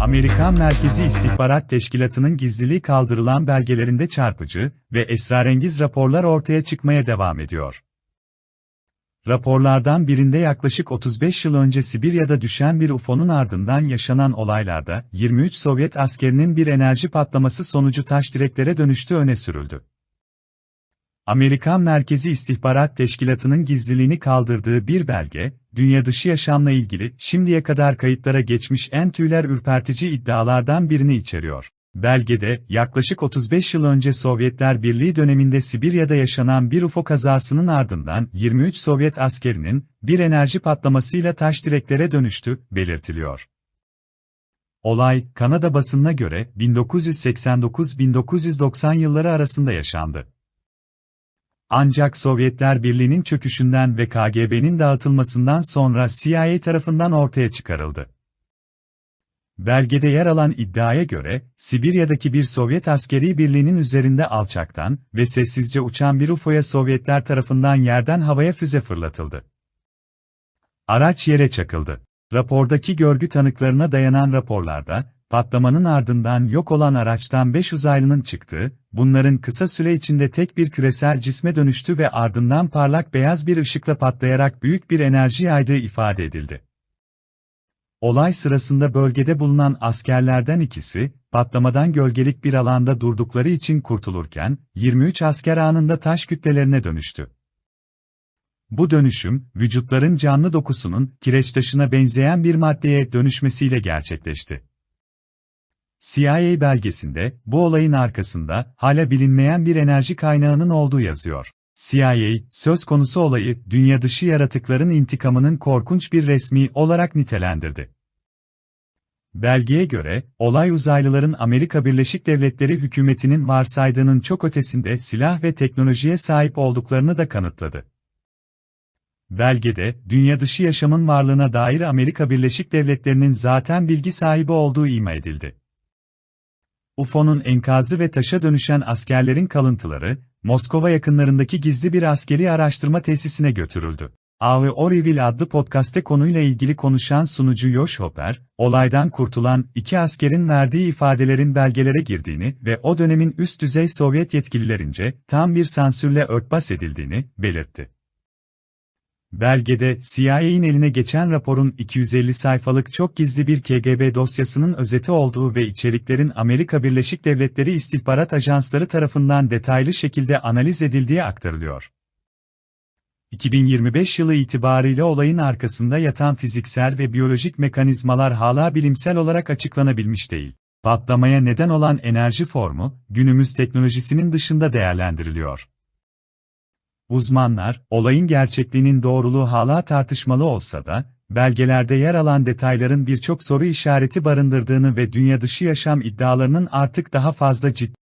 Amerikan Merkezi İstihbarat Teşkilatı'nın gizliliği kaldırılan belgelerinde çarpıcı ve esrarengiz raporlar ortaya çıkmaya devam ediyor. Raporlardan birinde yaklaşık 35 yıl önce Sibirya'da düşen bir UFO'nun ardından yaşanan olaylarda 23 Sovyet askerinin bir enerji patlaması sonucu taş direklere dönüştüğü öne sürüldü. Amerikan Merkezi İstihbarat Teşkilatı'nın gizliliğini kaldırdığı bir belge, dünya dışı yaşamla ilgili şimdiye kadar kayıtlara geçmiş en tüyler ürpertici iddialardan birini içeriyor. Belgede, yaklaşık 35 yıl önce Sovyetler Birliği döneminde Sibirya'da yaşanan bir UFO kazasının ardından 23 Sovyet askerinin bir enerji patlamasıyla taş direklere dönüştü, belirtiliyor. Olay, Kanada basınına göre 1989-1990 yılları arasında yaşandı. Ancak Sovyetler Birliği'nin çöküşünden ve KGB'nin dağıtılmasından sonra CIA tarafından ortaya çıkarıldı. Belgede yer alan iddiaya göre, Sibirya'daki bir Sovyet askeri birliğinin üzerinde alçaktan ve sessizce uçan bir UFO'ya Sovyetler tarafından yerden havaya füze fırlatıldı. Araç yere çakıldı. Rapordaki görgü tanıklarına dayanan raporlarda, patlamanın ardından yok olan araçtan 5 uzaylının çıktığı, bunların kısa süre içinde tek bir küresel cisme dönüştü ve ardından parlak beyaz bir ışıkla patlayarak büyük bir enerji yaydığı ifade edildi. Olay sırasında bölgede bulunan askerlerden ikisi, patlamadan gölgelik bir alanda durdukları için kurtulurken, 23 asker anında taş kütlelerine dönüştü. Bu dönüşüm, vücutların canlı dokusunun kireç taşına benzeyen bir maddeye dönüşmesiyle gerçekleşti. CIA belgesinde, bu olayın arkasında, hala bilinmeyen bir enerji kaynağının olduğu yazıyor. CIA, söz konusu olayı, dünya dışı yaratıkların intikamının korkunç bir resmi olarak nitelendirdi. Belgeye göre, olay uzaylıların Amerika Birleşik Devletleri hükümetinin varsaydığının çok ötesinde silah ve teknolojiye sahip olduklarını da kanıtladı. Belgede, dünya dışı yaşamın varlığına dair Amerika Birleşik Devletleri'nin zaten bilgi sahibi olduğu ima edildi. UFO'nun enkazı ve taşa dönüşen askerlerin kalıntıları, Moskova yakınlarındaki gizli bir askeri araştırma tesisine götürüldü. A.V. Oriville adlı podcast'te konuyla ilgili konuşan sunucu Yosh Hopper, olaydan kurtulan iki askerin verdiği ifadelerin belgelere girdiğini ve o dönemin üst düzey Sovyet yetkililerince tam bir sansürle örtbas edildiğini belirtti. Belgede, CIA'in eline geçen raporun 250 sayfalık çok gizli bir KGB dosyasının özeti olduğu ve içeriklerin Amerika Birleşik Devletleri istihbarat ajansları tarafından detaylı şekilde analiz edildiği aktarılıyor. 2025 yılı itibariyle olayın arkasında yatan fiziksel ve biyolojik mekanizmalar hala bilimsel olarak açıklanabilmiş değil. Patlamaya neden olan enerji formu, günümüz teknolojisinin dışında değerlendiriliyor. Uzmanlar, olayın gerçekliğinin doğruluğu hala tartışmalı olsa da, belgelerde yer alan detayların birçok soru işareti barındırdığını ve dünya dışı yaşam iddialarının artık daha fazla ciddi